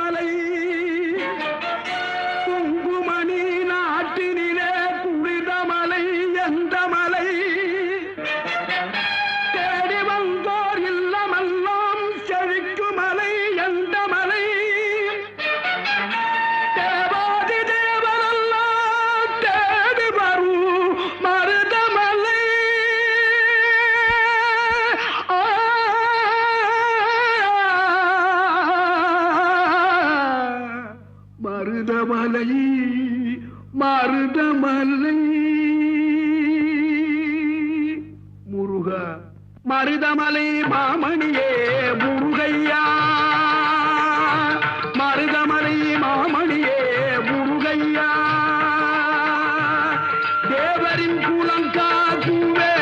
हिमालय மருதமலை மருதமலை. முருக மருதமலை மாமணியே முருகையா. மருதமலை மாமணியே முருகையா. தேவரின் கூலங்கா கூவே